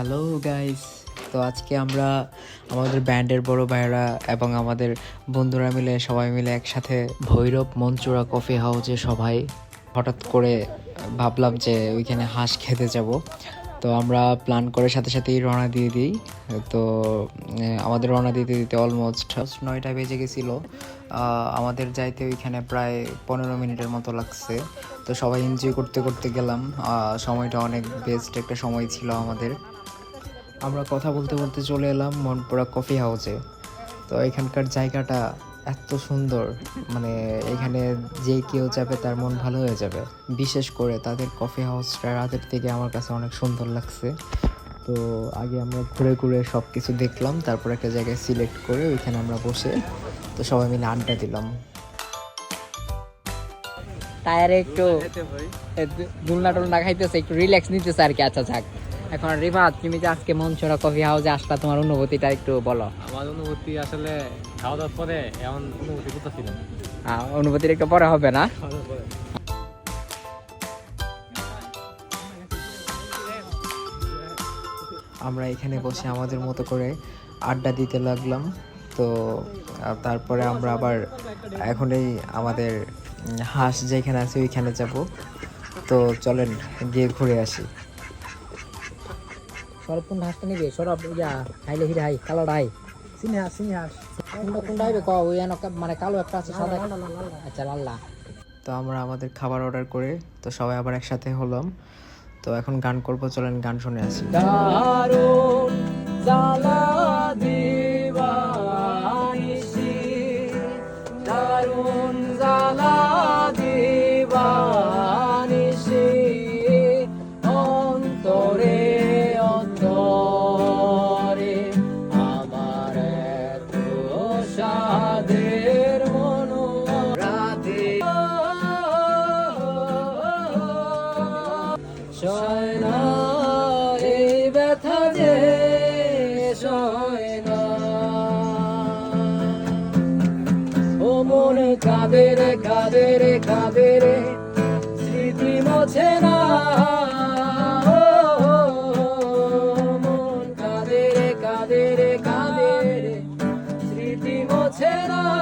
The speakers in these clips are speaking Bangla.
হ্যালো গাইস তো আজকে আমরা আমাদের ব্যান্ডের বড় ভাইরা এবং আমাদের বন্ধুরা মিলে, সবাই মিলে একসাথে ভৈরব মঞ্চুরা কফি হাউসে সবাই হঠাৎ করে ভাবলাম যে ওইখানে হাঁস খেতে যাব। তো আমরা প্ল্যান করে সাথে সাথেই রওনা দিয়ে দিই। তো আমাদের রওনা দিতে দিতে অলমোস্ট নয়টা বেজে গেছিল। আমাদের যাইতে ওইখানে প্রায় পনেরো মিনিটের মতো লাগছে। তো সবাই এনজয় করতে করতে গেলাম। সময়টা অনেক বেস্ট একটা সময় ছিল আমাদের। আমরা কথা বলতে বলতে চলে এলাম মনপুরা কফি হাউসে। তো এখানকার জায়গাটা এত সুন্দর মানে এখানে যে কেউ যাবে তার মন ভালো হয়ে যাবে। বিশেষ করে তাদের কফি হাউসটা রাতের থেকে আমার কাছে অনেক সুন্দর লাগছে। তো আগে আমরা ঘুরে ঘুরে সব কিছু দেখলাম, তারপর একটা জায়গায় সিলেক্ট করে ওইখানে আমরা বসে তো সবাই মিলে আড্ডা দিলাম। টায়ারে একটু দুলনা টুলনা খাইতেছে, একটু রিল্যাক্স নিতেছে আর কি আচ্ছা থাক এখন রিভাত তুমি যে আজকে মঞ্চরা কফি হাউসে আসলা তোমার অনুভূতিটা একটু বলো। আমার অনুভূতি আসলে খাওয়া দাওয়ার পরে এমন অনুভূতি কোথাও ছিল না। আহ, অনুভূতির একটু পরে হবে না? আমরা এখানে বসে আমাদের মতো করে আড্ডা দিতে লাগলাম। তো তারপরে আমরা আবার এখন এই আমাদের হাঁস যেখানে আছে ওইখানে যাব। তো চলেন গিয়ে ঘুরে আসি। সরব কোন হাঁসটা নিবে সরব ইয়া হাইলে হিরে হাই কালো হাই চিনি হাস চিনি হাস কোনটা কোনটা হইবে ক ওই এনো মানে কালো একটা আছে সাদা আচ্ছা লাল্লা। তো আমরা আমাদের খাবার অর্ডার করে তো সবাই আবার একসাথে হলাম। তো এখন গান করব চলেন গান শুনে আসি। সয় না এই ব্যথা যে সয় না। ও মন কাঁদে রে কাঁদে রে কাঁদে রে, স্মৃতি মোছে না। মন কাঁদে রে কাঁদে রে কাঁদে রে, স্মৃতি মোছে না।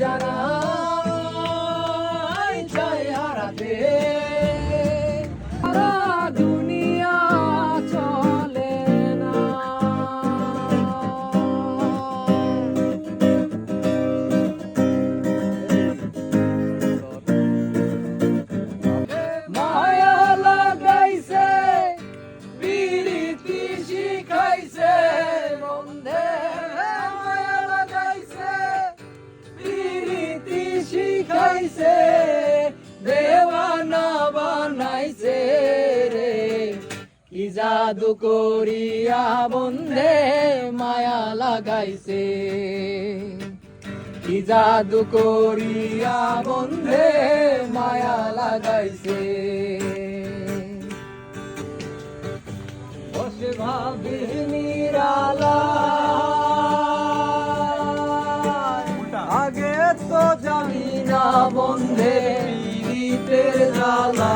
দূর শিখাইছে দেওয়ানা বানাইছে রে। কি জাদু করিয়া বন্ধে মায়া লাগাইছে। কি জাদু করিয়া বন্ধে মায়া লাগাইছে। বসে ভাবি তো জানি না বন্ধে, পীড়িতের জ্বালা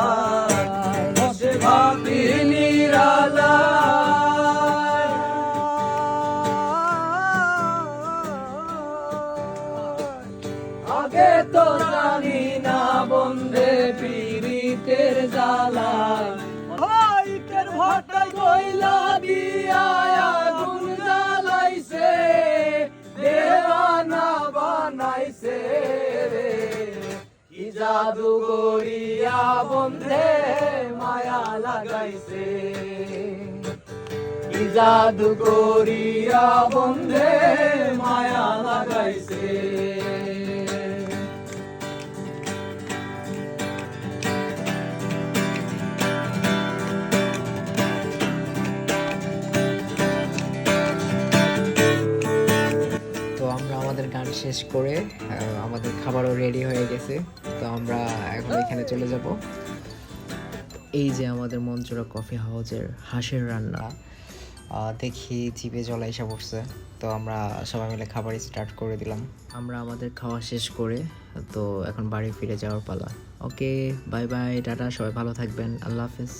বসে ভাবি নিরালা আগে তো জানি না বন্ধে, পীড়িতের জ্বালায় হাইটের ভাটায় কইলা দিয়া জাদু গরিয়া বন্ধে মায়া লাগাইছে। জাদু করিয়া বন্ধে মায়া লাগাইছে। শেষ করে আমাদের খাবারও রেডি হয়ে গেছে। তো আমরা এখন এখানে চলে যাব। এই যে আমাদের মঞ্চুরা কফি হাউসের হাঁসের রান্না। দেখি জিভে জল এসে পড়ছে। তো আমরা সবাই মিলে খাবার স্টার্ট করে দিলাম। আমরা আমাদের খাওয়া শেষ করে, তো এখন বাড়ি ফিরে যাওয়ার পালা। ওকে বাই বাই টাটা, সবাই ভালো থাকবেন। আল্লাহ হাফিজ।